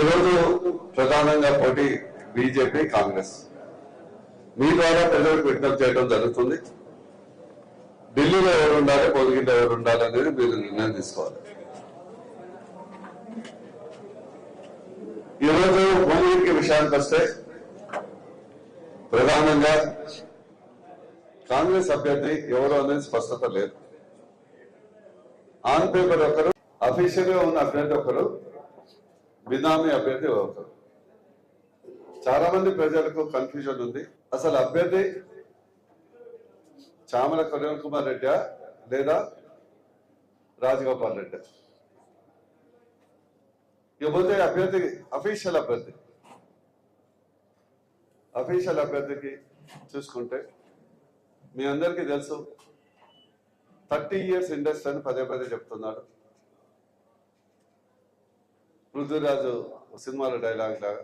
ఈరోజు ప్రధానంగా పోటీ బీజేపీ కాంగ్రెస్. మీ ద్వారా ప్రజలకు విజ్ఞప్తి చేయడం జరుగుతుంది. ఢిల్లీలో ఎవరు ఉండాలి పొదిగిలో ఎవరు ఉండాలి అనేది మీరు నిర్ణయం తీసుకోవాలి. ఈరోజు భూమికి విషయానికి వస్తే ప్రధానంగా కాంగ్రెస్ అభ్యర్థి ఎవరు అనేది స్పష్టత లేదు. ఆన్ పేపర్ ఒకరు అఫీషియల్గా ఉన్న అభ్యర్థి ఒకరు బినామీ అభ్యర్థి ఒకరు చాలా మంది ప్రజలకు కన్ఫ్యూజన్ ఉంది. అసలు అభ్యర్థి చామల కళ్యాణ్ కుమార్ రెడ్డి లేదా రాజగోపాల్ రెడ్డి ఇకపోతే అభ్యర్థి అఫీషియల్ అభ్యర్థి. అఫీషియల్ అభ్యర్థికి చూసుకుంటే మీ అందరికీ తెలుసు థర్టీ ఇయర్స్ ఇండస్ట్రీ అని పదే పదే చెప్తున్నాడు పృథ్వీరాజు సినిమాల డైలాగ్ లాగా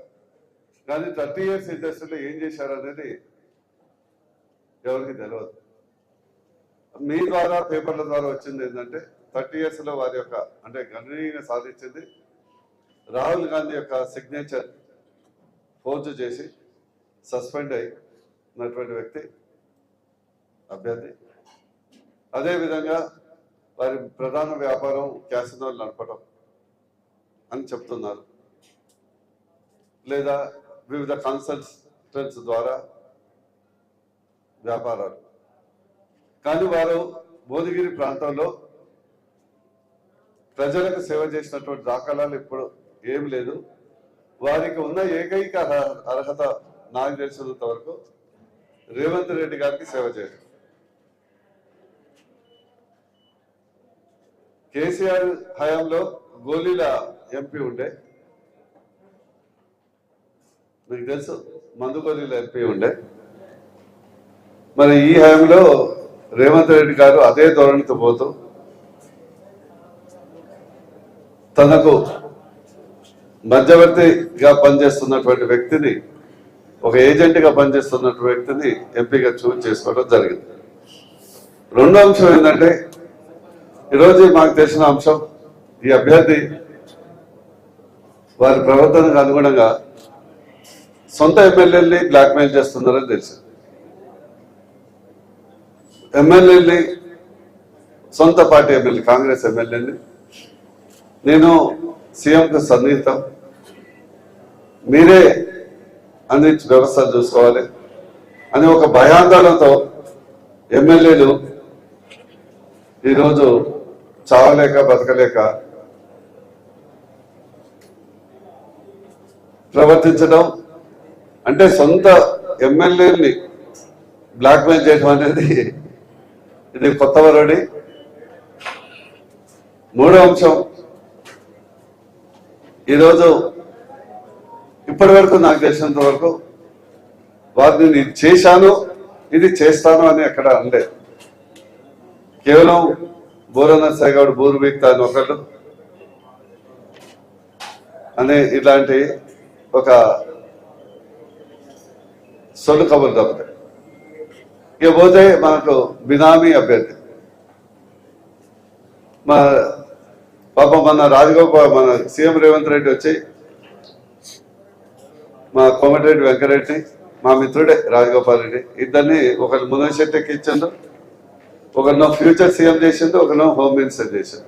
కానీ థర్టీ ఇయర్స్ ఇండస్ట్రీలో ఏం చేశారు అనేది ఎవరికి తెలియదు మీ ద్వారా పేపర్ల ద్వారా వచ్చింది ఏంటంటే థర్టీ ఇయర్స్లో వారి యొక్క అంటే గణనీయంగా సాధించింది రాహుల్ గాంధీ యొక్క సిగ్నేచర్ ఫోర్జు చేసి సస్పెండ్ అయినటువంటి వ్యక్తి అభ్యర్థి. అదేవిధంగా వారి ప్రధాన వ్యాపారం క్యాసినోలు నడపడం అని చెప్తున్నారు. లేదా వివిధ కన్సల్టెంట్స్ ద్వారా వ్యాపారాలు. కానీ వారు భువనగిరి ప్రాంతంలో ప్రజలకు సేవ చేసినటువంటి దాఖలాలు ఇప్పుడు ఏం లేదు. వారికి ఉన్న ఏకైక అర్హత నాకు తెలిసినంత వరకు రేవంత్ రెడ్డి గారికి సేవ చేయడం. కేసీఆర్ హయాంలో గోళీల ఎంపీ ఉండే. మీకు తెలుసు మందుకొల్లిలో ఎంపీ ఉండే. మరి ఈ హయాంలో రేవంత్ రెడ్డి గారు అదే ధోరణితో పోతూ తనకు మధ్యవర్తిగా పనిచేస్తున్నటువంటి వ్యక్తిని ఒక ఏజెంట్గా పనిచేస్తున్నటువంటి వ్యక్తిని ఎంపీగా చూజ్ చేసుకోవడం జరిగింది. రెండో అంశం ఏంటంటే ఈరోజు మాకు తెలిసిన అంశం ఈ అభ్యర్థి వారి ప్రవర్తనకు అనుగుణంగా సొంత ఎమ్మెల్యేని బ్లాక్మెయిల్ చేస్తున్నారని తెలుసు. ఎమ్మెల్యేని సొంత పార్టీ ఎమ్మెల్యే కాంగ్రెస్ ఎమ్మెల్యేని నేను సీఎంకు సన్నిహితం. మీరే అన్ని వ్యవస్థలు చూసుకోవాలి అని ఒక భయాందోళనతో ఎమ్మెల్యేలు ఈరోజు చావలేక బతకలేక ప్రవర్తించడం అంటే సొంత ఎమ్మెల్యేని బ్లాక్మెయిల్ చేయడం అనేది ఇది కొత్త వరడి మూడో అంశం. ఈరోజు ఇప్పటి వరకు నాకు తెలిసినంత వరకు వారిని నేను ఇది చేశాను ఇది చేస్తాను అని ఎక్కడ అనలేదు కేవలం బోరన్న గౌడ్ బూరు వీక్తా అని ఒకళ్ళు అనే ఇలాంటి ఒక సొల్లు కబుర్లు దొరుకుతాయి. ఇక పోతే మనకు బినామీ అభ్యర్థి. మా పాప మన రాజగోపాల్ మన సీఎం రేవంత్ రెడ్డి వచ్చి మా కోమటిరెడ్డి వెంకరెడ్డి మా మిత్రుడే రాజగోపాల్ రెడ్డి ఇద్దరిని ఒకరు మునల్ చెట్టు ఎక్కించారు ఒకరినో ఫ్యూచర్ సీఎం చేసిండు ఒకరినో హోమ్ మినిస్టర్ చేసిండు.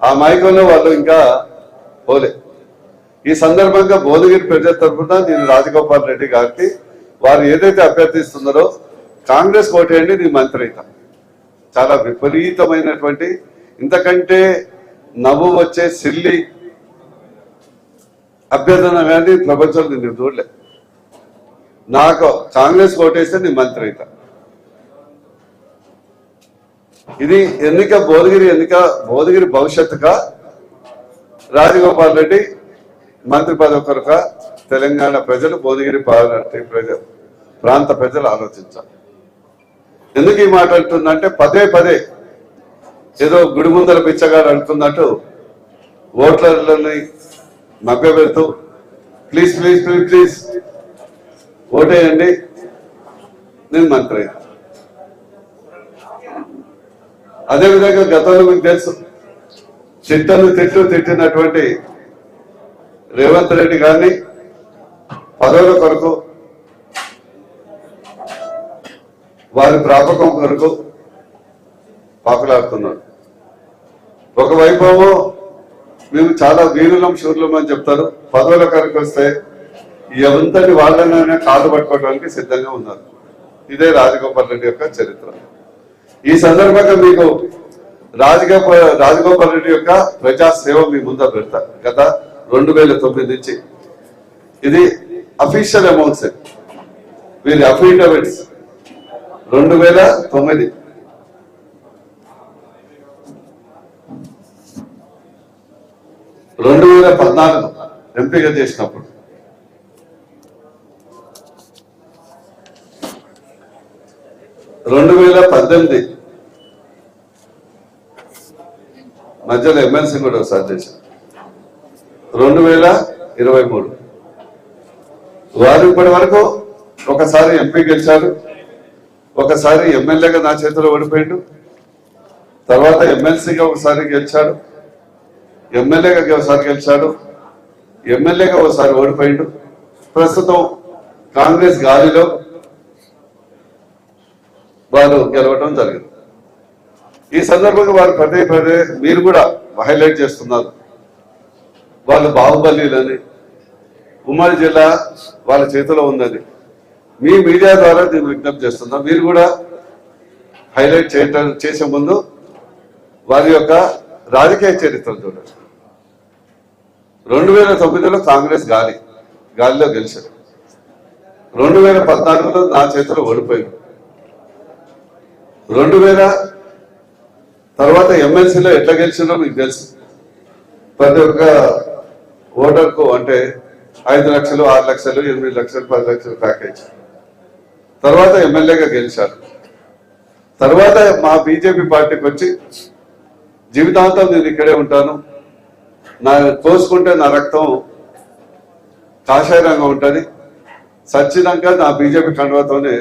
ఆ మైకంలో వాళ్ళు ఇంకా పోలే. ఈ సందర్భంగా భువనగిరి ప్రజల తరఫున నేను రాజగోపాల్ రెడ్డి గారికి వారు ఏదైతే అభ్యర్థిస్తున్నారో కాంగ్రెస్ ఓటేయండి నీ మంత్రి అవుతా చాలా విపరీతమైనటువంటి ఇంతకంటే నవ్వు వచ్చే సిల్లి అభ్యర్థన కానీ ప్రపంచంలో నేను చూడలే. నాకు కాంగ్రెస్ కోటేస్తే నీ మంత్రి అవుతా ఇది ఎన్నిక భువనగిరి ఎన్నిక భువనగిరి భవిష్యత్తుగా రాజగోపాల్ రెడ్డి మంత్రి పదవి కొరక తెలంగాణ ప్రజలు భువనగిరి పార్టీ ప్రజలు ప్రాంత ప్రజలు ఆలోచించాలి. ఎందుకు ఈ మాట అంటుందంటే పదే పదే ఏదో గుడి ముందర పిచ్చగాడు అంటున్నట్టు ఓట్లని మభ్యపెడుతూ ప్లీజ్ ప్లీజ్ ప్లీజ్ ప్లీజ్ ఓటేయండి నేను మంత్రి అదేవిధంగా గతంలో మీకు తెలుసు చిట్టను తిట్టు తిట్టినటువంటి రేవంత్ రెడ్డి గారిని పదవుల కొరకు వారి ప్రాపకం కొరకు పాకులాడుతున్నారు. ఒకవైపు మేము చాలా వీరులం శూరులం అని చెప్తారు. పదవుల కొరకు వస్తే ఎంతటి వాళ్ళనైనా కాళ్ళు పట్టుకోవడానికి సిద్ధంగా ఉన్నారు. ఇదే రాజగోపాల్ రెడ్డి యొక్క చరిత్ర. ఈ సందర్భంగా మీకు రాజగోపాల్ రాజగోపాల్ రెడ్డి యొక్క ప్రజా సేవ మీ ముందు పెడతారు కదా రెండు వేల తొమ్మిది నుంచి. ఇది అఫీషియల్ అమౌంట్స్. వీరి అఫిడవిట్స్. రెండు వేల తొమ్మిది. రెండు వేల పద్నాలుగు. ఎంపిక చేసినప్పుడు. రెండు వేల పద్దెనిమిది. మధ్యలో ఎమ్మెల్సీ కూడా ఒకసారి చేశారు. రెండు వేల ఇరవై మూడు. వారు ఇప్పటి వరకు ఒకసారి ఎంపీ గెలిచారు. ఒకసారి ఎమ్మెల్యేగా నా చేతిలో ఓడిపోయాడు. తర్వాత ఎమ్మెల్సీగా ఒకసారి గెలిచాడు. ఎమ్మెల్యేగా ఒకసారి గెలిచాడు. ఎమ్మెల్యేగా ఒకసారి ఓడిపోయాడు. ప్రస్తుతం కాంగ్రెస్ గాలిలో వారు గెలవడం జరిగింది. ఈ సందర్భంగా వారు పదే పదే మీరు కూడా హైలైట్ చేస్తున్నారు. వాళ్ళు బాహుబలిలని ఉమ్మడి జిల్లా వాళ్ళ చేతిలో ఉందని. మీ మీడియా ద్వారా నేను విజ్ఞప్తి చేస్తున్నా. మీరు కూడా హైలైట్ చేయటం చేసే ముందు వారి యొక్క రాజకీయ చరిత్ర చూడండి. రెండు వేల తొమ్మిదిలో కాంగ్రెస్ గాలి గాలిలో గెలిచారు. రెండు వేల పద్నాలుగులో నా చేతిలో ఓడిపోయింది. రెండు వేల తర్వాత ఎమ్మెల్సీలో ఎట్లా గెలిచిందో మీకు తెలుసు. ప్రతి ఒక్క ఓటర్కు అంటే ఐదు లక్షలు ఆరు లక్షలు ఎనిమిది లక్షలు పది లక్షలు ప్యాకేజ్. తర్వాత ఎమ్మెల్యేగా గెలిచారు. తర్వాత మా బీజేపీ పార్టీకి వచ్చి జీవితాంతం నేను ఇక్కడే ఉంటాను. నా కోసుకుంటే నా రక్తం కాషాయ రంగం ఉంటుంది. సచ్చినాక నా బీజేపీ కండువతోనే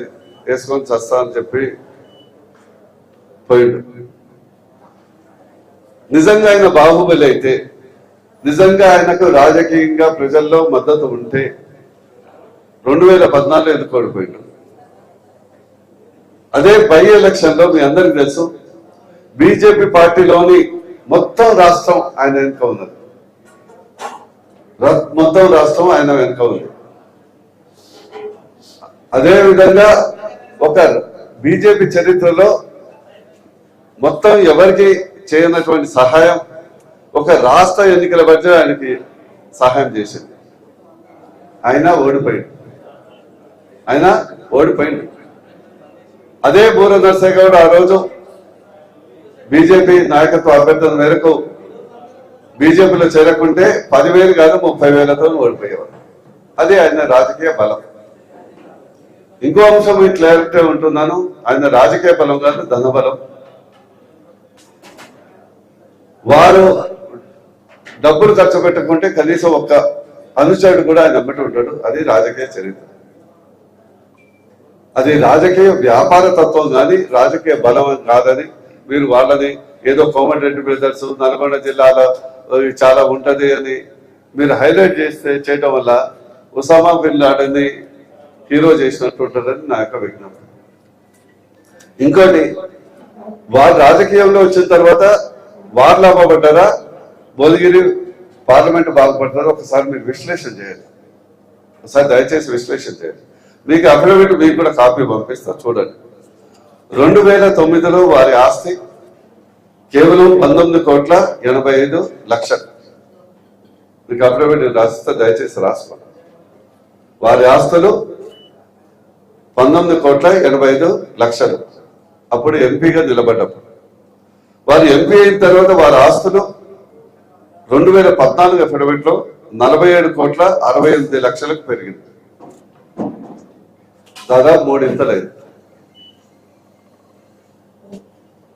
వేసుకొని చస్తా అని చెప్పి పోయిండు. నిజంగా ఆయన బాహుబలి అయితే నిజంగా ఆయనకు రాజకీయంగా ప్రజల్లో మద్దతు ఉంటే రెండు వేల పద్నాలుగులో ఎందుకు ఓడిపోయిండు? అదే బై ఎలక్షన్లో మీ అందరికి తెలుసు బీజేపీ పార్టీలోని మొత్తం రాష్ట్రం ఆయన వెనుక ఉన్నది. మొత్తం రాష్ట్రం ఆయన వెనుక ఉంది అదే విధంగా ఒక బీజేపీ చరిత్రలో మొత్తం ఎవరికి చేయనటువంటి సహాయం ఒక రాష్ట్ర ఎన్నికల మధ్య ఆయనకి సహాయం చేసింది. ఆయన ఓడిపోయింది ఆయన ఓడిపోయింది అదే బూర నర్సయ్య ఆ రోజు బీజేపీ నాయకత్వ అభ్యర్థన మేరకు బీజేపీలో చేరకుంటే పదివేలు కాదు ముప్పై వేలతో ఓడిపోయేవారు అదే ఆయన రాజకీయ బలం. ఇంకో అంశం క్లారిటీ ఉంటున్నాను ఆయన రాజకీయ బలం కాదు ధనబలం. వారు డబ్బులు ఖర్చు పెట్టుకుంటే కనీసం ఒక్క అనుచరుడు కూడా ఆయన అమ్మటి ఉంటాడు. అది రాజకీయ చరిత్ర. అది రాజకీయ వ్యాపార తత్వం కానీ రాజకీయ బలం కాదని మీరు వాళ్ళని ఏదో కోమటిరెడ్డి బ్రదర్స్ నల్గొండ జిల్లాలో చాలా ఉంటది అని మీరు హైలైట్ చేస్తే చేయటం వల్ల ఉసామా బిన్ లాడెన్ని హీరో చేసినట్టు ఉంటుందని నా యొక్క విజ్ఞప్తి. ఇంకోటి వారు రాజకీయంలో వచ్చిన తర్వాత వారు అమ్మబడ్డారా? భువనగిరి పార్లమెంట్ బాధపడతారు. ఒకసారి మీరు విశ్లేషణ చేయాలి. ఒకసారి దయచేసి విశ్లేషణ చేయండి మీకు అఫిడవిట్ మీకు కూడా కాపీ పంపిస్తా చూడండి. రెండు వేల తొమ్మిదిలో వారి ఆస్తి కేవలం పంతొమ్మిది కోట్ల ఎనభై ఐదు లక్షలు. మీకు అఫిడవిట్ రాసిస్తే దయచేసి రాసుకోండి. వారి ఆస్తులు పంతొమ్మిది కోట్ల ఎనభై ఐదు లక్షలు. అప్పుడు ఎంపీగా నిలబడ్డప్పుడు. వారు ఎంపీ అయిన తర్వాత వారి ఆస్తులు రెండు వేల పద్నాలుగు అఫిడవిట్లో నలభై ఏడు కోట్ల అరవై ఎనిమిది లక్షలకు పెరిగింది. దాదాపు మూడింతలైంది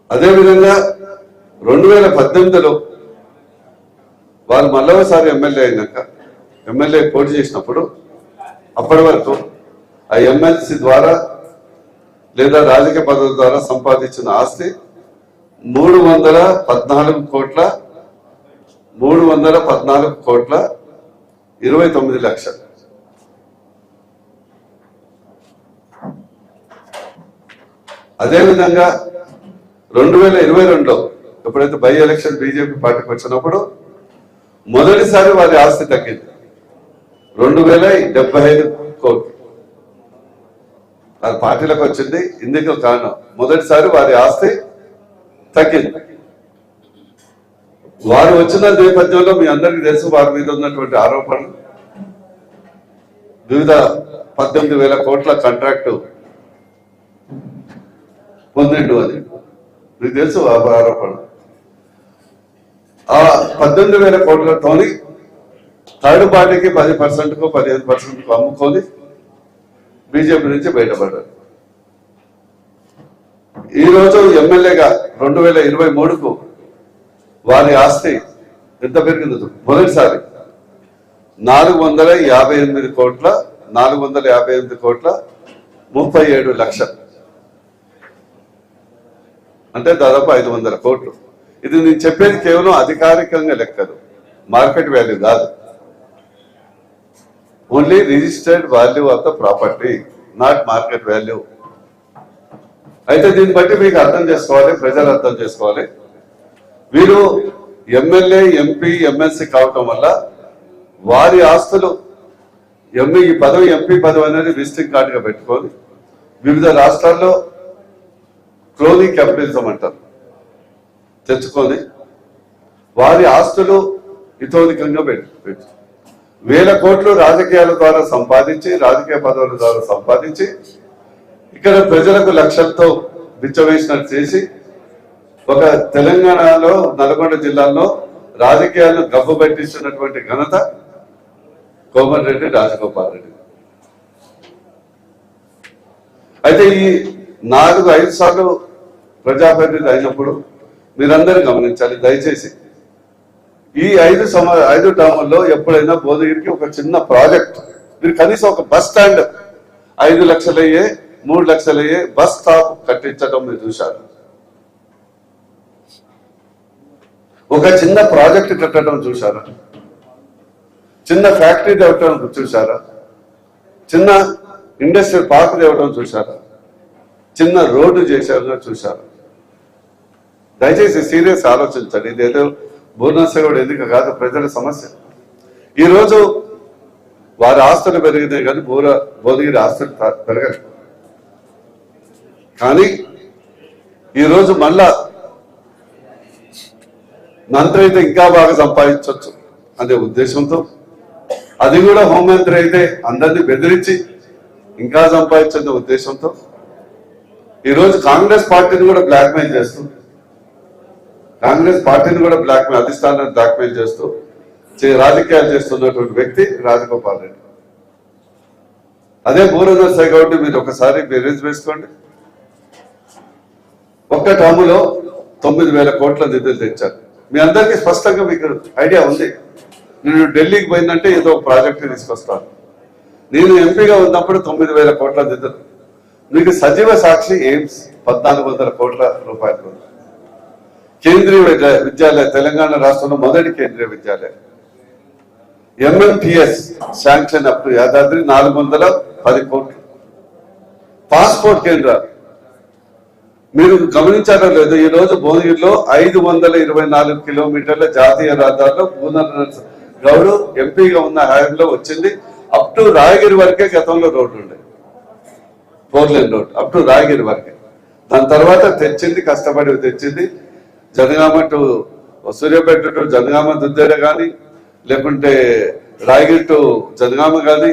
అదేవిధంగా రెండు వేల పద్దెనిమిదిలో వారు మళ్ళొకసారి ఎమ్మెల్యే అయినాక ఎమ్మెల్యే పోటీ చేసినప్పుడు అప్పటి వరకు ఆ ఎమ్మెల్సీ ద్వారా లేదా రాజకీయ పదవుల ద్వారా సంపాదించిన ఆస్తి మూడు వందల పద్నాలుగు కోట్ల మూడు వందల పద్నాలుగు కోట్ల ఇరవై తొమ్మిది లక్షలు. అదేవిధంగా రెండు వేల ఇరవై రెండులో ఎప్పుడైతే బై ఎలక్షన్ బీజేపీ పార్టీకి వచ్చినప్పుడు మొదటిసారి వారి ఆస్తి తగ్గింది. రెండు వేల డెబ్బై ఐదు కోట్లు. అది పార్టీలకు వచ్చింది ఇందుకు కారణం మొదటిసారి వారి ఆస్తి తగ్గింది. వారు వచ్చిన నేపథ్యంలో మీ అందరికీ తెలుసు వారి మీద ఉన్నటువంటి ఆరోపణలు. వివిధ పద్దెనిమిది వేల కోట్ల కాంట్రాక్టు పొందిండు అని మీకు తెలుసు ఆరోపణ ఆ పద్దెనిమిది వేల కోట్లతోని థర్డ్ పార్టీకి పది పర్సెంట్కు పదిహేను పర్సెంట్కు అమ్ముకొని బీజేపీ నుంచి బయటపడ్డారు. ఈ రోజు ఎమ్మెల్యేగా రెండు వేల ఇరవై మూడుకు వారి ఆస్తి ఎంత పెరిగింది మొదటిసారి నాలుగు వందల యాభై ఎనిమిది కోట్ల నాలుగు వందల యాభై ఎనిమిది కోట్ల ముప్పై ఏడు లక్షలు అంటే దాదాపు ఐదు వందల కోట్లు. ఇది నేను చెప్పేది కేవలం అధికారికంగా లెక్కలు మార్కెట్ వాల్యూ కాదు. Only registered value of the property not market value. అయితే దీన్ని బట్టి మీకు అర్థం చేసుకోవాలి ప్రజలు అర్థం చేసుకోవాలి. వీరు ఎమ్మెల్యే ఎంపీ ఎమ్మెల్సీ కావటం వల్ల వారి ఆస్తులు ఎంఈ ఈ పదవి ఎంపీ పదవి అనేది విజిటింగ్ కార్డుగా పెట్టుకొని వివిధ రాష్ట్రాల్లో క్లోనింగ్ క్యాపిటలిజం అంటారు. తెచ్చుకొని వారి ఆస్తులు ఇతోధికంగా పెట్టు వేల కోట్లు రాజకీయాల ద్వారా సంపాదించి రాజకీయ పదవుల ద్వారా సంపాదించి ఇక్కడ ప్రజలకు లక్ష్యంతో బిచ్చవేసినట్టు చేసి ఒక తెలంగాణలో నల్గొండ జిల్లాలో రాజకీయాలను గబ్బు పట్టిస్తున్నటువంటి ఘనత కోమటిరెడ్డి రాజగోపాల్ రెడ్డి. అయితే ఈ నాలుగు ఐదు సార్లు ప్రజాప్రతినిధి అయినప్పుడు మీరందరూ గమనించాలి దయచేసి. ఈ ఐదు సమ ఐదు టర్ముల్లో ఎప్పుడైనా భోదగిరికి ఒక చిన్న ప్రాజెక్ట్ మీరు కనీసం ఒక బస్ స్టాండ్ ఐదు లక్షలయ్యే మూడు లక్షలయ్యే బస్ స్టాప్ కట్టించడం మీరు చూశారు. ఒక చిన్న ప్రాజెక్ట్ కట్టడం చూశారా? చిన్న ఫ్యాక్టరీ తేవటం చూశారా? చిన్న ఇండస్ట్రియల్ పార్క్ తేవటం చూశారా? చిన్న రోడ్డు చేశారు చూశారా? దయచేసి సీరియస్ ఆలోచించండి. ఇదేదో భువనేశ్వరుడు ఎందుకు కాదు ప్రజల సమస్య. ఈరోజు వారి ఆస్తులు పెరిగినాయి కానీ బోర భువనగిరి ఆస్తులు త- పెరగదు కానీ ఈరోజు మళ్ళా మంత్రి అయితే ఇంకా బాగా సంపాదించవచ్చు అనే ఉద్దేశంతో అది కూడా హోంమంత్రి అయితే అందరినీ బెదిరించి ఇంకా సంపాదించే ఉద్దేశంతో ఈరోజు కాంగ్రెస్ పార్టీని కూడా బ్లాక్మెయిల్ చేస్తూ కాంగ్రెస్ పార్టీని కూడా బ్లాక్మెయిల్ అధిష్టానాన్ని బ్లాక్మెయిల్ చేస్తూ చే- రాజకీయాలు చేస్తున్నటువంటి వ్యక్తి రాజగోపాల్ రెడ్డి. అదే బూరదర్శ కాబట్టి మీరు ఒకసారి బెరేజ్ వేసుకోండి. ఒక్క టర్ములో తొమ్మిది వేల కోట్ల నిధులు తెచ్చారు. మీ అందరికీ స్పష్టంగా మీకు ఐడియా ఉంది. నేను ఢిల్లీకి పోయిందంటే ఏదో ఒక ప్రాజెక్ట్ తీసుకొస్తాను. నేను ఎంపీగా ఉన్నప్పుడు తొమ్మిది వేల కోట్ల దిద్దరు మీకు సజీవ సాక్షి ఎయిమ్స్ పద్నాలుగు వందల కోట్ల రూపాయలు. కేంద్రీయ విద్యాలయ తెలంగాణ రాష్ట్రంలో మొదటి కేంద్రీయ విద్యాలయం. ఎంఎంటిఎస్ శాంక్షన్ అప్ యాదాద్రి నాలుగు వందల పది కోట్లు. పాస్పోర్ట్ కేంద్రాలు మీరు గమనించారో లేదో ఈ రోజు భువనగిరిలో ఐదు వందల ఇరవై నాలుగు కిలోమీటర్ల జాతీయ రహదారిలో భూనర గౌడు ఎంపీగా ఉన్న హయాంలో వచ్చింది. అప్ టు రాయగిరి వరకే గతంలో రోడ్డు ఉండే. Four lane road up to Rayagiri వరకే. దాని తర్వాత తెచ్చింది కష్టపడి తెచ్చింది. జనగామ టు సూర్యాపేట టు జనగామ దుద్దేర కానీ లేకుంటే రాయగిరి టు జనగామ కానీ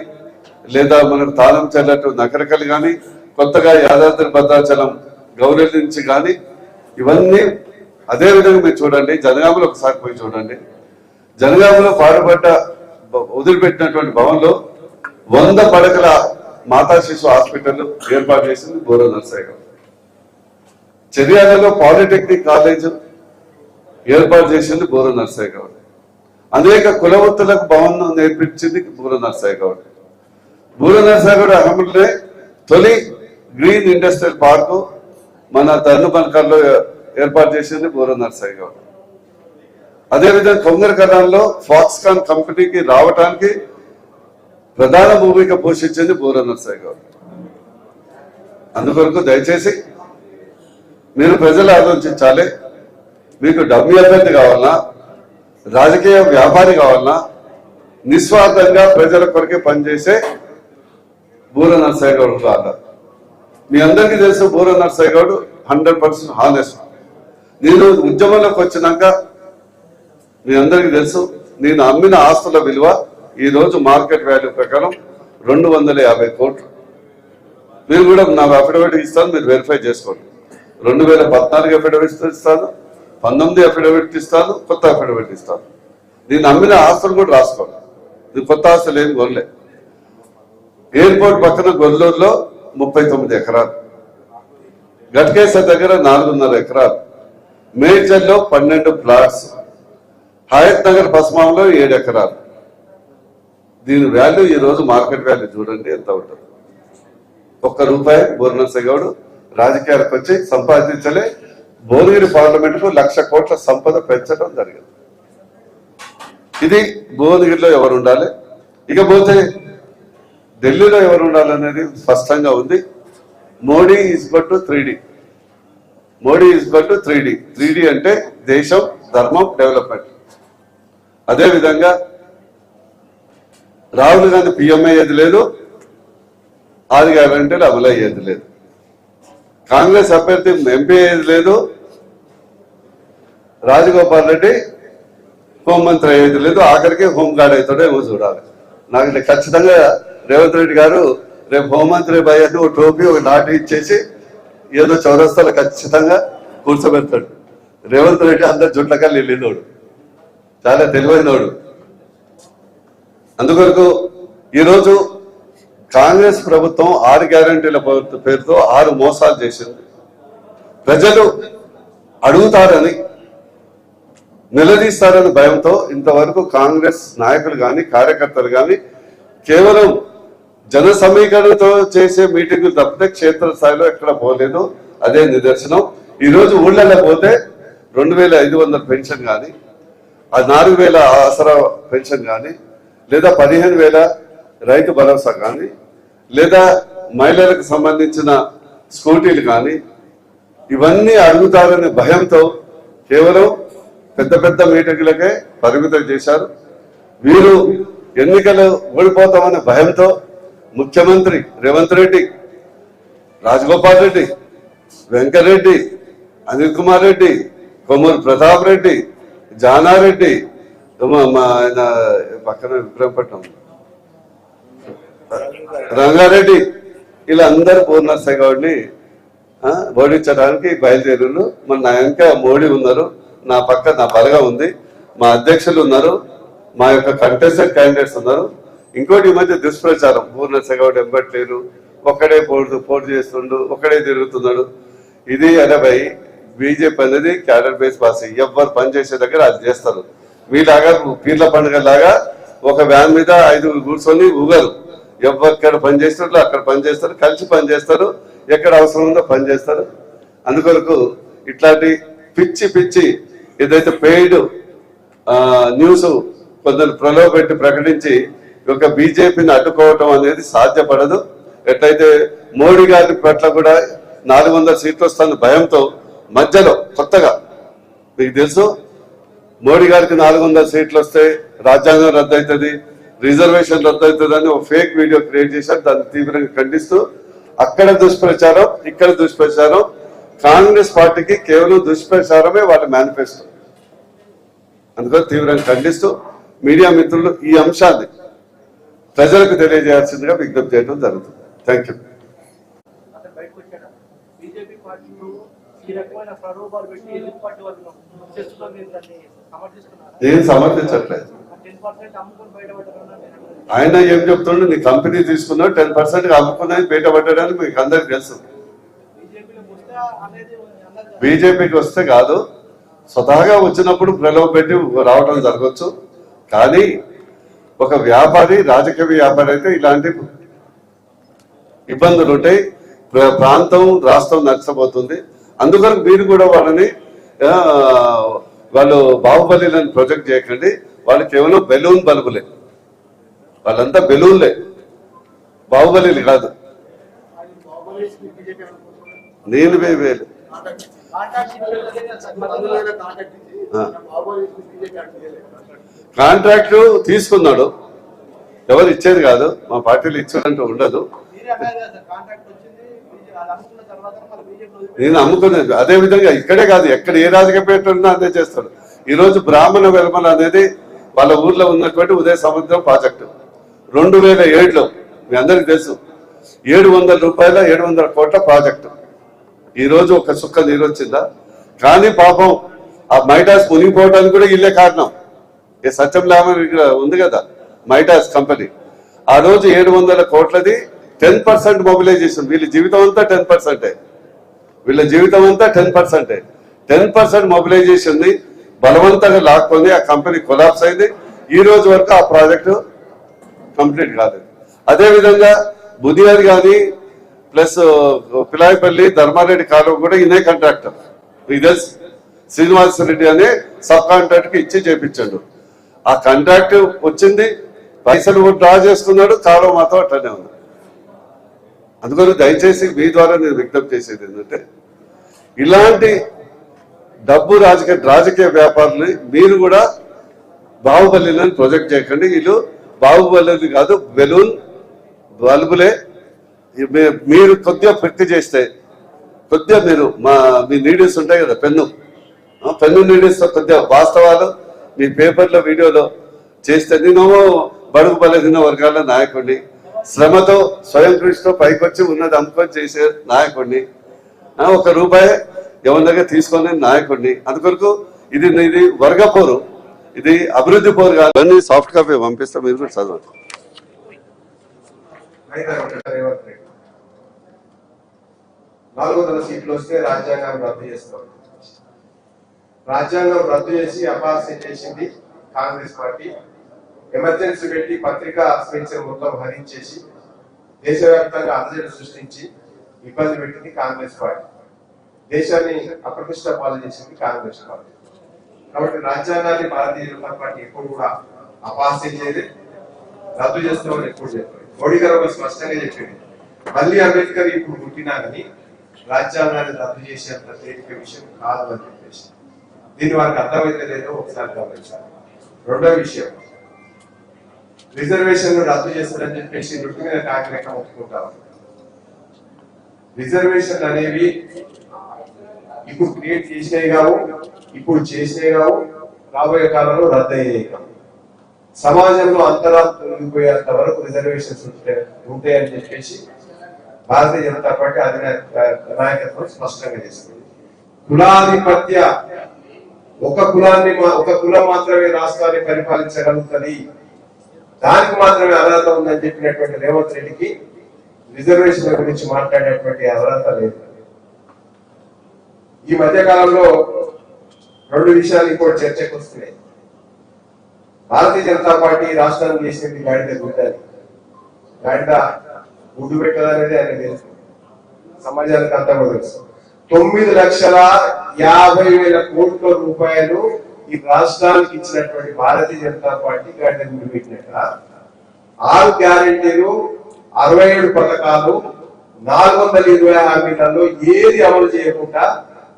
లేదా మనకు తాళం చెల్ల టు నకరకలు కానీ కొత్తగా యాదాద్రి భద్రాచలం గౌరీ నుంచి కానీ ఇవన్నీ అదే విధంగా మీరు చూడండి. జనగామలో ఒకసారి పోయి చూడండి. జనగామలో పాడుపడ్డ వదిలిపెట్టినటువంటి భవన్లో వంద పడకల మాతా శిశు హాస్పిటల్ ఏర్పాటు చేసింది బోర నర్సయ్య గారు. చర్యాలలో పాలిటెక్నిక్ కాలేజ్ ఏర్పాటు చేసింది బోర నర్సయ్య గౌడ్ అనేక కులవృత్తులకు భవనం నేర్పించింది బూర నర్సయ్య గౌడ్ బూర నర్సయ్య గౌడ్ అహ్మద్లే తొలి గ్రీన్ ఇండస్ట్రియల్ పార్కు మన ధర్మబన్కర్లో ఏర్పాటు చేసింది బూర నర్సయ్య గారు. అదేవిధంగా కొంగర్ కళాల్లో ఫాక్స్కాన్ కంపెనీకి రావటానికి ప్రధాన భూమిక పోషించింది బూర నర్సయ్య గారు. అందుకొరకు దయచేసి మీరు ప్రజలు ఆలోచించాలి. మీకు డబ్బు అభ్యర్థి కావాలన్నా రాజకీయ వ్యాపారి కావాలన్నా నిస్వార్థంగా ప్రజల కొరకే పనిచేసే బూర నర్సయ్య గారు కాదు మీ అందరికీ తెలుసు Boora Narsaiah Goud hundred percent honest. నేను ఉద్యమంలోకి వచ్చినాక మీ అందరికీ తెలుసు నేను అమ్మిన ఆస్తుల విలువ ఈరోజు మార్కెట్ వాల్యూ ప్రకారం రెండు వందల యాభై కోట్లు. మీరు కూడా నా అఫిడవిట్ ఇస్తాను మీరు వెరిఫై చేసుకోండి. రెండు వేల పద్నాలుగు అఫిడవిట్ ఇస్తాను పంతొమ్మిది అఫిడవిట్ ఇస్తాను కొత్త అఫిడవిట్ ఇస్తాను. నేను అమ్మిన ఆస్తులు కూడా రాసుకోండి ఇది కొత్త ఆస్తులు ఏం కొనలే. ఎయిర్పోర్ట్ పక్కన గొల్లూరులో ముప్పై తొమ్మిది ఎకరాలు. గట్కేశ్వర దగ్గర నాలుగున్నర ఎకరాలు. మేడ్చల్లో పన్నెండు ప్లాట్స్. హయత్ నగర్ పశ్చిమంలో ఏడు ఎకరాలు. దీని వాల్యూ ఈ రోజు మార్కెట్ వాల్యూ చూడండి ఎంత ఉంటుంది. ఒక్క రూపాయి బోర్నర్స రాజకీయాలకు వచ్చి సంపాదించలే. భువనగిరి పార్లమెంట్కు లక్ష కోట్ల సంపద పెంచడం జరిగింది. ఇది భువనగిరిలో ఎవరు ఉండాలి? ఇకపోతే ఢిల్లీలో ఎవరు ఉండాలనేది స్పష్టంగా ఉంది. Modi is but three Modi is but three D three D అంటే దేశం ధర్మం డెవలప్మెంట్ అదే విధంగా రాహుల్ గాంధీ పిఎం అయ్యేది లేదు ఆది గ్యారంటీలు అమలు అయ్యేది లేదు. కాంగ్రెస్ అభ్యర్థి ఎంపీ అయ్యేది లేదు రాజగోపాల్ రెడ్డి హోంమంత్రి అయ్యేది లేదు ఆఖరికి హోంగార్డ్ అవుతాడో ఏమో చూడాలి. నాకు ఖచ్చితంగా రేవంత్ రెడ్డి గారు రేపు హోంమంత్రి భయాన్ని ఒక టోపీ ఒక నాటి ఇచ్చేసి ఏదో చౌరస్తాలో ఖచ్చితంగా కూర్చోబెడతాడు. రేవంత్ రెడ్డి అందరు జుట్లకల్లి వెళ్ళినోడు చాలా తెలివైనోడు. అందుకొరకు ఈరోజు కాంగ్రెస్ ప్రభుత్వం ఆరు గ్యారంటీల పేరుతో ఆరు మోసాలు చేసింది. ప్రజలు అడుగుతారని నిలదీస్తారని భయంతో ఇంతవరకు కాంగ్రెస్ నాయకులు కానీ కార్యకర్తలు కానీ కేవలం జన సమీకరణతో చేసే మీటింగులు తప్పితే క్షేత్రస్థాయిలో ఎక్కడ పోలేదు. అదే నిదర్శనం. ఈ రోజు ఊళ్ళలో పోతే రెండు వేల ఐదు వందల పెన్షన్ కానీ ఆ నాలుగు వేల ఆసరా పెన్షన్ కానీ లేదా పదిహేను వేల రైతు భరోసా కానీ లేదా మహిళలకు సంబంధించిన స్కూటీలు కానీ ఇవన్నీ అడుగుతారనే భయంతో కేవలం పెద్ద పెద్ద మీటింగులకే పరిమితం చేశారు. వీరు ఎన్నికలు ఓడిపోతామనే భయంతో ముఖ్యమంత్రి రేవంత్ రెడ్డి రాజగోపాల్ రెడ్డి వెంకరెడ్డి అనిల్ కుమార్ రెడ్డి కొమ్మూరు ప్రతాప్ రెడ్డి జానారెడ్డి మా మా ఆయన పక్కన విక్రమపట్నం. రంగారెడ్డి ఇలా అందరు పూర్ణస్థాయి కాబట్టి ఓడించడానికి బయలుదేరులు. మన నా వెనక మోడీ ఉన్నారు. నా పక్క నా బలగా ఉంది. మా అధ్యక్షులు ఉన్నారు. మా యొక్క కంటెస్టెడ్ క్యాండిడేట్స్ ఉన్నారు. ఇంకోటి ఈ మధ్య దుష్ప్రచారం. పూర్ణ గౌడ్ ఎంబట్లేరు ఒక్కడే పోటీ పోటు చేస్తుండు ఒక్కడే తిరుగుతున్నాడు. ఇది అనబై బీజేపీ అనేది క్యాడర్ బేస్ పార్టీ ఎవరు పని చేసే దగ్గర అది చేస్తారు. మీలాగా పీర్ల పండుగ లాగా ఒక వ్యాన్ మీద ఐదుగురు కూర్చొని ఊగరు. ఎవరు పని చేస్తారో అక్కడ పని చేస్తారు కలిసి పనిచేస్తారు ఎక్కడ అవసరం ఉందో పనిచేస్తారు అందుకొరకు ఇట్లాంటి పిచ్చి పిచ్చి ఏదైతే పెయిడ్ న్యూస్ కొందరు ప్రలోభ పెట్టి ప్రకటించి ఒక బీజేపీని అడ్డుకోవటం అనేది సాధ్యపడదు. ఎట్లయితే మోడీ గారి పట్ల కూడా నాలుగు వందల సీట్లు వస్తున్న భయంతో మధ్యలో కొత్తగా మీకు తెలుసు మోడీ గారికి నాలుగు వందల సీట్లు వస్తే రాజ్యాంగం రద్దు అవుతుంది రిజర్వేషన్ రద్దు అవుతుంది అని ఒక ఫేక్ వీడియో క్రియేట్ చేశారు. దాన్ని తీవ్రంగా ఖండిస్తూ అక్కడ దుష్ప్రచారం ఇక్కడ దుష్ప్రచారం కాంగ్రెస్ పార్టీకి కేవలం దుష్ప్రచారమే వాళ్ళ మేనిఫెస్టో. అందుకని తీవ్రంగా ఖండిస్తూ మీడియా మిత్రులు ఈ అంశాన్ని ప్రజలకు తెలియజేయాల్సిందిగా విజ్ఞప్తి చేయడం జరుగుతుంది. థ్యాంక్ యూ నేను సమర్థించట్లేదు. ఆయన ఏం చెప్తుండే? నీ కంపెనీ తీసుకున్నావు టెన్ పర్సెంట్ అమ్ముకున్నది బయట పట్టడానికి మీకు అందరికి తెలుసు. బీజేపీకి వస్తే కాదు స్వతహాగా వచ్చినప్పుడు ప్రలోభ పెట్టి రావడం జరగచ్చు. కానీ ఒక వ్యాపారి రాజకీయ వ్యాపారి అయితే ఇలాంటి ఇబ్బందులు ఉంటాయి. ప్ర- ప్రాంతం రాష్ట్రం నష్టపోతుంది. అందుకని మీరు కూడా వాళ్ళని వాళ్ళు బాహుబలిలను ప్రొజెక్ట్ చేయకండి. వాళ్ళు కేవలం బెలూన్ బల్బులే. వాళ్ళంతా బెలూన్లే. బాహుబలి కాదు. నేను వేలు కాంటాక్ట్ కాంట్రాక్ట్ తీసుకున్నాడు. ఎవరు ఇచ్చేది కాదు. మా పార్టీలు ఇచ్చారంటూ ఉండదు. నేను అమ్ముకునేది అదే విధంగా ఇక్కడే కాదు ఎక్కడ ఏ రాజకీయ పేట ఉన్నా అదే చేస్తాడు. ఈరోజు బ్రాహ్మణ వెలమల అనేది వాళ్ళ ఊర్లో ఉన్నటువంటి ఉదయ సముద్రం ప్రాజెక్టు. రెండు వేల ఏడులో మీ అందరికి తెలుసు ఏడు వందల రూపాయల ఏడు వందల కోట్ల ప్రాజెక్టు. ఈరోజు ఒక సుక్క నీరు వచ్చిందా? కానీ పాపం ఆ మైటాస్ మునిగిపోవడానికి కూడా ఇల్లే కారణం. ఈ సత్యం లామన్ ఇక్కడ ఉంది కదా మైటాస్ కంపెనీ ఆ రోజు ఏడు వందల కోట్లది టెన్ పర్సెంట్ మొబిలైజేషన్ వీళ్ళ జీవితం అంతా టెన్ పర్సెంటే వీళ్ళ జీవితం అంతా టెన్ పర్సెంటే టెన్ పర్సెంట్ మొబిలైజేషన్ని బలవంతంగా లాక్కొని ఆ కంపెనీ కొలాప్స్ అయింది. ఈ రోజు వరకు ఆ ప్రాజెక్టు కంప్లీట్ కాలేదు. అదేవిధంగా విధంగా కానీ ప్లస్ పిలాయిపల్లి ధర్మారెడ్డి కాలువ కూడా ఇదే కాంట్రాక్టర్ ఇది తెలుసు శ్రీనివాస రెడ్డి అనే సబ్ కాంట్రాక్ట్కి ఇచ్చి చేపించాడు. ఆ కాంట్రాక్ట్ వచ్చింది పైసలు డ్రా చేసుకున్నాడు కాలం మాత్రం అట్లనే ఉంది. అందుకని దయచేసి మీ ద్వారా నేను విజ్ఞప్తి చేసేది ఏంటంటే ఇలాంటి డబ్బు రాజకీయ రాజకీయ వ్యాపారులు మీరు కూడా బాహుబలిని ప్రొజెక్ట్ చేయకండి. వీళ్ళు బాహుబలి కాదు బెలూన్ బల్బులే మీరు కొద్దిగా ప్రతి చేస్తే కొద్దిగా మీరు మా మీ నీడిల్స్ ఉంటాయి కదా పెన్ను. పెన్ను నీడిల్స్ కొద్దిగా వాస్తవాలు మీ పేపర్లో వీడియోలో చేస్తే నేను బడుగు బలహీన వర్గాల నాయకుడిని శ్రమతో స్వయం కృషితో పైకొచ్చి ఉన్నది అమ్ముకొని చేసే నాయకుడిని ఒక రూపాయి ఎవరి దగ్గర తీసుకొని నాయకుడిని. అందుకొరకు ఇది ఇది వర్గ పోరు ఇది అభివృద్ధి పోరు కాదు. సాఫ్ట్ కాపీ పంపిస్తే మీరు కూడా చదవండి. నాలుగు వందల సీట్లు వస్తే రాజ్యాంగాన్ని రద్దు చేస్తాం. రాజ్యాంగం రద్దు చేసి అపాస్యం చేసింది కాంగ్రెస్ పార్టీ. ఎమర్జెన్సీ పెట్టి పత్రికా స్వేచ్ఛను మొత్తం హరించేసి దేశవ్యాప్తంగా అలజడి సృష్టించి ఇబ్బంది పెట్టింది కాంగ్రెస్ పార్టీ. దేశాన్ని అప్రతిష్ట పాలు చేసింది కాంగ్రెస్ పార్టీ. కాబట్టి రాజ్యాంగాన్ని భారతీయ జనతా పార్టీ ఎప్పుడు కూడా అపాస్యం చేయదు రద్దు చేస్తామని ఎప్పుడు చెప్పారు మోడీ గారు ఒక స్పష్టంగా చెప్పింది మళ్ళీ అంబేద్కర్ ఇప్పుడు పుట్టినా కానీ రాజ్యాంగాన్ని రద్దు చేసేంత తేలిక విషయం కాదు అని దీన్ని వారికి అర్థమైతే లేదో ఒకసారి గమనించాలి. రెండో విషయం. రిజర్వేషన్ రద్దు చేస్తారని చెప్పేసి రొట్టు మీద కాకినాక ఒప్పుకుంటారు రిజర్వేషన్ అనేవి ఇప్పుడు క్రియేట్ చేసినవి కావు ఇప్పుడు చేసినవి కావు రాబోయే కాలంలో రద్దు అయ్యేవి కావు. సమాజంలో అంతరాలు తొలగిపోయేంత వరకు రిజర్వేషన్స్ ఉంటాయి ఉంటాయని చెప్పేసి భారతీయ జనతా పార్టీ అధినాయక నాయకత్వం స్పష్టంగా చేసింది. కులాధిపత్య ఒక కులాన్ని ఒక కులం మాత్రమే రాష్ట్రాన్ని పరిపాలించగలుగుతుంది. దానికి మాత్రమే అర్హత ఉందని చెప్పినటువంటి రేవంత్ రెడ్డికి రిజర్వేషన్ గురించి మాట్లాడేటువంటి అర్హత లేదు. ఈ మధ్య కాలంలో రెండు విషయాలు ఇంకోటి చర్చకు వస్తున్నాయి. భారతీయ జనతా పార్టీ రాష్ట్రానికి చేసింది గాడిద గుడ్డని గాడిద గుడ్డు పెట్టదనేది ఆయన తెలుసు సమాజానికి అంతా కూడా తెలుసు తొమ్మిది లక్షల యాభై వేల కోట్ల రూపాయలు ఈ రాష్ట్రానికి ఇచ్చినటువంటి భారతీయ జనతా పార్టీ గార్డెన్ గుడ్డు పెట్టినట్ట ఆరు గ్యారెంటీలు అరవై ఏడు పథకాలు నాలుగు వందల ఇరవై హామీలలో ఏది అమలు చేయకుండా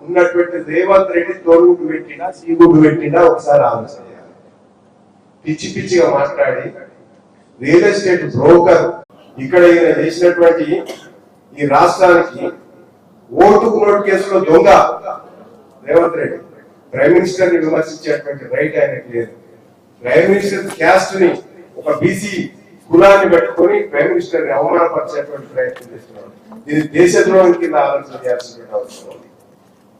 ఉన్నటువంటి రేవంత్ రెడ్డి తోడుగుడ్డు పెట్టినా సీగుడ్డు పెట్టినా ఒకసారి ఆలోచన చేయాలి. పిచ్చి పిచ్చిగా మాట్లాడి రియల్ ఎస్టేట్ బ్రోకర్ ఇక్కడ ఈయన చేసినటువంటి ఈ రాష్ట్రానికి ఓటుకు నోటు కేసులో దొంగ రేవంత్ రెడ్డి. ప్రైమ్ మినిస్టర్ని విమర్శించేటువంటి రైట్ ఆయనకి లేదు. ప్రైమ్ మినిస్టర్ క్యాస్ట్ని ఒక బీసీ కులాన్ని పెట్టుకొని ప్రైమ్ మినిస్టర్ని అవమానపరిచేటువంటి ప్రయత్నం చేస్తున్నారు. ఇది దేశద్రోహం కింద ఆలోచన చేయాల్సిన అవసరం ఉంది.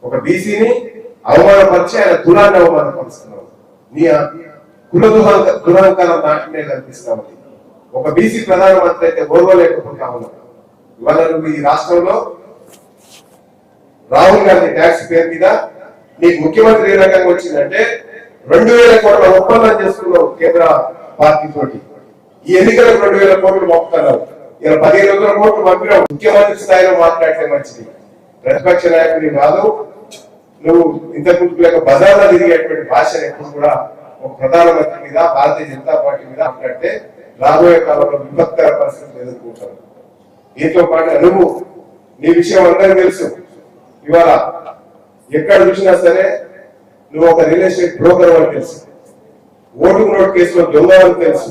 ఒక బీసీని అవమానపరిచి ఆయన కులాన్ని అవమానపరుస్తున్నారు. నీ కుల దుహ- దురహంకారం దాంట్లోనే కనిపిస్తా ఒక బీసీ ప్రధానమంత్రి అయితే ఓర్వలేకపోతా ఉన్నాం ఇవాళ నువ్వు ఈ రాష్ట్రంలో రాహుల్ గాంధీ ట్యాక్స్ పేరు మీద నీకు ముఖ్యమంత్రి ఏ రకంగా వచ్చిందంటే రెండు వేల కోట్ల ఒప్పందం చేసుకున్నావు కేంద్ర పార్టీ తోటి. ఈ ఎన్నికలకు రెండు వేల కోట్లు పంపుతున్నావు. ఇలా పదిహేను వందల కోట్లు పంపినావు. ముఖ్యమంత్రి స్థాయిలో మాట్లాడితే మంచిది. ప్రతిపక్ష నాయకుడి కాదు. నువ్వు ఇంతకు లేక బజార్లో తిరిగేటువంటి భాషను ఎప్పుడు కూడా ఒక ప్రధానమంత్రి మీద భారతీయ జనతా పార్టీ మీద మాట్లాడితే రాబోయే కాలంలో విభక్తర పరిస్థితులు ఎదుర్కొంటారు దీంతో పాటు నువ్వు నీ విషయం అందరికీ తెలుసు. ఇవాళ ఎక్కడ చూసినా సరే నువ్వు ఒక రియల్ ఎస్టేట్ బ్రోకర్ అని తెలుసు. ఓటు నోట్ కేసులో దొంగ అని తెలుసు.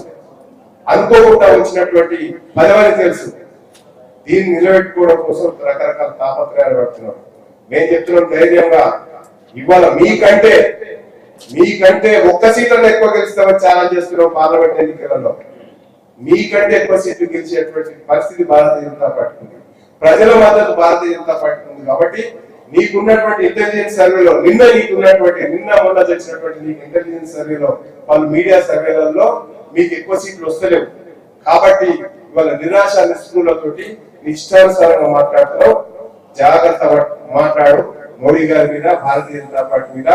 అనుకోకుండా వచ్చినటువంటి పదవని తెలుసు. దీన్ని నిలబెట్టుకోవడం కోసం రకరకాల తాపత్రయాలు పడుతున్నాం. మేము చెప్తున్నాం ధైర్యంగా ఇవాళ మీకంటే మీకంటే ఒక్క సీట్లను ఎక్కువ గెలుస్తామని ఛాలెంజ్ చేస్తున్నాం పార్లమెంట్ ఎన్నికలలో. మీకంటే ఎక్కువ సీట్లు గెలిచేటువంటి పరిస్థితి భారతీయ జనతా పార్టీ ప్రజల మద్దతు భారతీయ జనతా పార్టీ ఉంది కాబట్టి నీకున్నటువంటి ఇంటెలిజెన్స్ సర్వేలో నిన్న నీకున్నటువంటి నిన్న మొన్న చేసినటువంటి నీకు ఇంటెలిజెన్స్ సర్వేలో వాళ్ళు మీడియా సర్వేలలో మీకు ఎక్కువ సీట్లు వస్తలేవు. కాబట్టి ఇవాళ నిరాశ నిస్పృహలతోటి నిష్టానుసారంగా మాట్లాడతావు. జాగ్రత్త మాట్లాడు. మోడీ గారి మీద భారతీయ జనతా పార్టీ మీద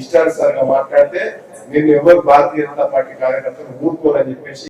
ఇష్టానుసారంగా మాట్లాడితే నేను ఎవరు భారతీయ జనతా పార్టీ కార్యకర్తలు ఊరుకోరని చెప్పేసి